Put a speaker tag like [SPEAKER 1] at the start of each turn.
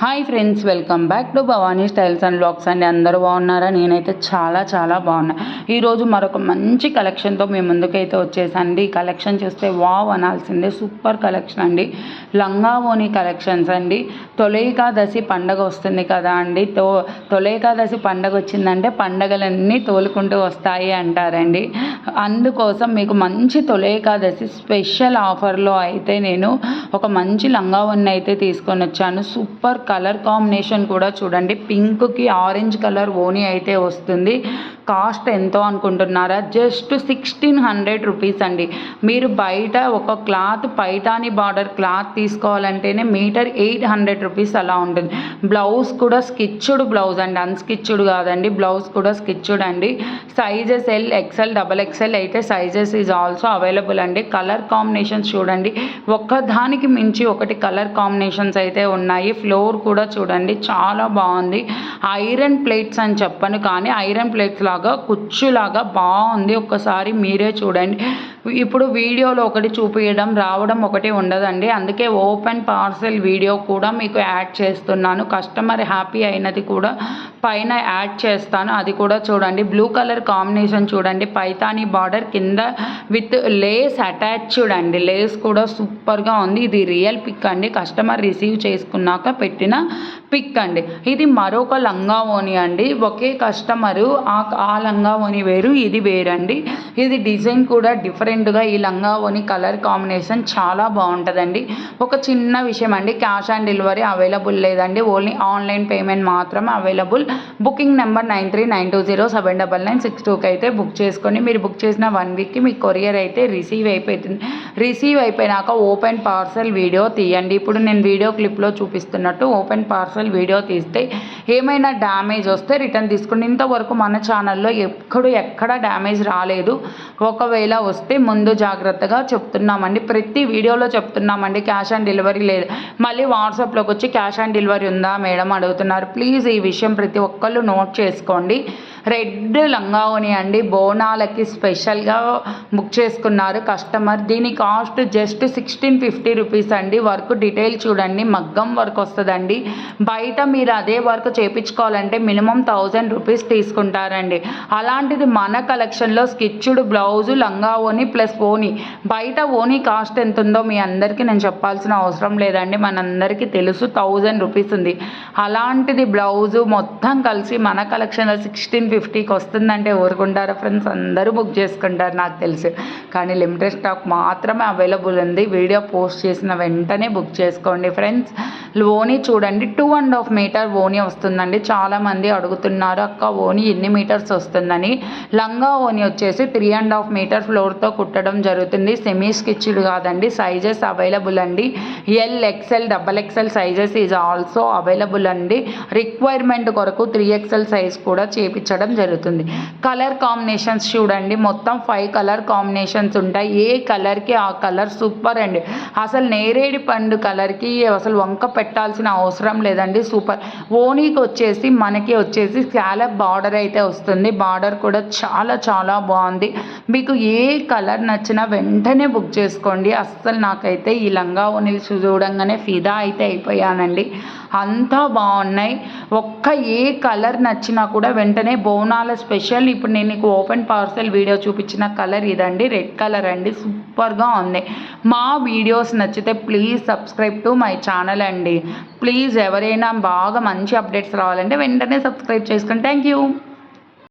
[SPEAKER 1] Hi friends welcome back to Bhavani styles and blogs అండి. అందరూ బాగున్నారా? నేనైతే చాలా చాలా బాగున్నా. ఈరోజు మరొక మంచి కలెక్షన్తో మీ ముందుకైతే వచ్చేసండి. ఈ కలెక్షన్ చూస్తే వావ్ అనాల్సిందే. సూపర్ కలెక్షన్ అండి. లంగా ఓని కలెక్షన్స్ అండి తొలేకాదశి పండగ వస్తుంది కదా అండి. తో తొలేకాదశి పండగ వచ్చిందంటే పండగలన్నీ తోలుకుంటూ వస్తాయి అంటారండి. అందుకోసం మీకు మంచి తొలేకాదశి స్పెషల్ ఆఫర్లో అయితే నేను ఒక మంచి లంగా ఓని అయితే తీసుకొని వచ్చాను. సూపర్ కలర్ కాంబినేషన్ కూడా చూడండి. పింక్కి ఆరెంజ్ కలర్ ఓని అయితే వస్తుంది. కాస్ట్ ఎంతో అనుకుంటున్నారా? జస్ట్ సిక్స్టీన్ హండ్రెడ్ రూపీస్ అండి. మీరు బయట ఒక క్లాత్ పైటాని బార్డర్ క్లాత్ తీసుకోవాలంటేనే మీటర్ ఎయిట్ హండ్రెడ్ రూపీస్ అలా ఉంటుంది. బ్లౌజ్ కూడా స్కిచ్డ్ బ్లౌజ్ అండి. అన్స్కిచ్డ్ కాదండి. బ్లౌజ్ కూడా స్కిచ్డ్ అండి. Sizes L XL double XL అయితే సైజెస్ ఈజ్ ఆల్సో అవైలబుల్ అండి. కలర్ కాంబినేషన్స్ చూడండి. ఒక్కదానికి మించి ఒకటి కలర్ కాంబినేషన్స్ అయితే ఉన్నాయి. ఫ్లోర్ కూడా చూడండి. చాలా బాగుంది. ఐరన్ ప్లేట్స్ అని చెప్పను కానీ ఐరన్ ప్లేట్స్ లాగా కుచ్చులాగా బాగుంది. ఒక్కసారి మీరే చూడండి. ఇప్పుడు వీడియోలో ఒకటి చూపించడం రావడం ఒకటి ఉండదండి. అందుకే ఓపెన్ పార్సెల్ వీడియో కూడా మీకు యాడ్ చేస్తున్నాను. కస్టమర్ హ్యాపీ అయినది కూడా పైన యాడ్ చేస్తాను. అది కూడా చూడండి. బ్లూ కలర్ కాంబినేషన్ చూడండి. పైతానీ బార్డర్ కింద విత్ లేస్ అటాచ్డ్ అండి లేస్ కూడా సూపర్గా ఉంది. ఇది రియల్ పిక్ అండి. కస్టమర్ రిసీవ్ చేసుకున్నాక పెట్టిన పిక్ అండి. ఇది మరొక లంగా ఓని అండి. ఒకే కస్టమరు ఆ ఆ లంగా ఓని వేరు ఇది వేరండి. ఇది డిజైన్ కూడా డిఫరెంట్గా ఈ లంగా ఓని కలర్ కాంబినేషన్ చాలా బాగుంటుందండి. ఒక చిన్న విషయం అండి. క్యాష్ ఆన్ డెలివరీ అవైలబుల్ లేదండి. ఓన్లీ ఆన్లైన్ పేమెంట్ మాత్రమే available. Booking number nine three nine two zero seven double nine six టూకి అయితే బుక్ చేసుకొని మీరు బుక్ చేసిన వన్ వీక్కి మీ కొరియర్ అయితే రిసీవ్ అయిపోతుంది. రిసీవ్ అయిపోయినాక ఓపెన్ పార్సల్ వీడియో తీయండి. ఇప్పుడు నేను వీడియో క్లిప్లో చూపిస్తున్నట్టు ఓపెన్ పార్సల్ వీడియో తీస్తే ఏమైనా డ్యామేజ్ వస్తే రిటర్న్ తీసుకుని ఇంతవరకు మన ఛానల్లో ఎక్కడు ఎక్కడ డ్యామేజ్ రాలేదు. ఒకవేళ వస్తే ముందు జాగ్రత్తగా చెప్తున్నామండి. ప్రతి వీడియోలో చెప్తున్నామండి. క్యాష్ ఆన్ డెలివరీ లేదు. మళ్ళీ వాట్సాప్లోకి వచ్చి క్యాష్ ఆన్ డెలివరీ ఉందా మేడం అడుగుతున్నారు. ప్లీజ్ ఈ విషయం ప్రతి ఒక్కళ్ళు నోట్ చేసుకోండి. రెడ్ లంగావని అండి. బోనాలకి స్పెషల్గా బుక్ చేసుకున్నారు కస్టమర్. దీని cost just sixteen fifty rupees అండి. వర్క్ డీటెయిల్ చూడండి. మగ్గం వర్క్ వస్తుందండి. బయట మీరు అదే వర్క్ చేయించుకోవాలంటే మినిమం థౌజండ్ రూపీస్ తీసుకుంటారండి. అలాంటిది మన కలెక్షన్లో స్కిచ్డ్ బ్లౌజు లంగా ఓని ప్లస్ ఓని. బయట ఓని కాస్ట్ ఎంత ఉందో మీ అందరికీ నేను చెప్పాల్సిన అవసరం లేదండి. మనందరికీ తెలుసు థౌజండ్ రూపీస్ ఉంది. అలాంటిది బ్లౌజు మొత్తం కలిసి మన కలెక్షన్లో సిక్స్టీన్ ఫిఫ్టీకి వస్తుందంటే ఊరుకుంటారా ఫ్రెండ్స్? అందరూ బుక్ చేసుకుంటారు నాకు తెలుసు. కానీ లిమిటెడ్ స్టాక్ మాత్రమే అవైలబుల్ ఉంది. వీడియో పోస్ట్ చేసిన వెంటనే బుక్ చేసుకోండి ఫ్రెండ్స్. ఓనీ చూడండి టూ అండ్ హాఫ్ మీటర్ ఓనీ వస్తుందండి. చాలామంది అడుగుతున్నారు అక్క ఓనీ ఎన్ని మీటర్స్ వస్తుందని. లంగా ఓనీ వచ్చేసి త్రీ అండ్ హాఫ్ మీటర్ ఫ్లోర్తో కుట్టడం జరుగుతుంది. సెమీ స్కిచ్డ్ కాదండి సైజెస్ అవైలబుల్ అండి. L XL double XL sizes is also available అండి. రిక్వైర్మెంట్ కొరకు త్రీ ఎక్సెల్ సైజ్ కూడా చేపించడం జరుగుతుంది. కలర్ కాంబినేషన్స్ చూడండి. మొత్తం ఫైవ్ కలర్ కాంబినేషన్స్ ఉంటాయి. ఏ కలర్కి ఆ కలర్ సూపర్ అండి. అసలు నేరేడి పండు కలర్కి అసలు వంక పెట్టాల్సిన అవసరం లేదండి. సూపర్ ఓనీకి వచ్చేసి మనకి వచ్చేసి స్కాలప్ బార్డర్ అయితే వస్తుంది. బార్డర్ కూడా చాలా చాలా బాగుంది. మీకు ఏ కలర్ నచ్చినా వెంటనే బుక్ చేసుకోండి. అస్సలు నాకైతే ఈ లంగా ఓనీలు చూడంగానే ఫిదా అయితే అయిపోయానండి. అంతా బాగున్నాయి. ఒక్క ఏ కలర్ నచ్చినా కూడా వెంటనే బోనాల స్పెషల్. ఇప్పుడు నేను నీకు ఓపెన్ పార్సెల్ వీడియో చూపించిన కలర్ ఇదండి. రెడ్ కలర్ అండి. సూపర్గా ఉంది. మా వీడియోస్ నచ్చితే please subscribe to my channel అండి. ప్లీజ్ ఎవరైనా బాగా మంచి అప్డేట్స్ రావాలంటే వెంటనే సబ్స్క్రైబ్ చేసుకోండి థ్యాంక్ యూ.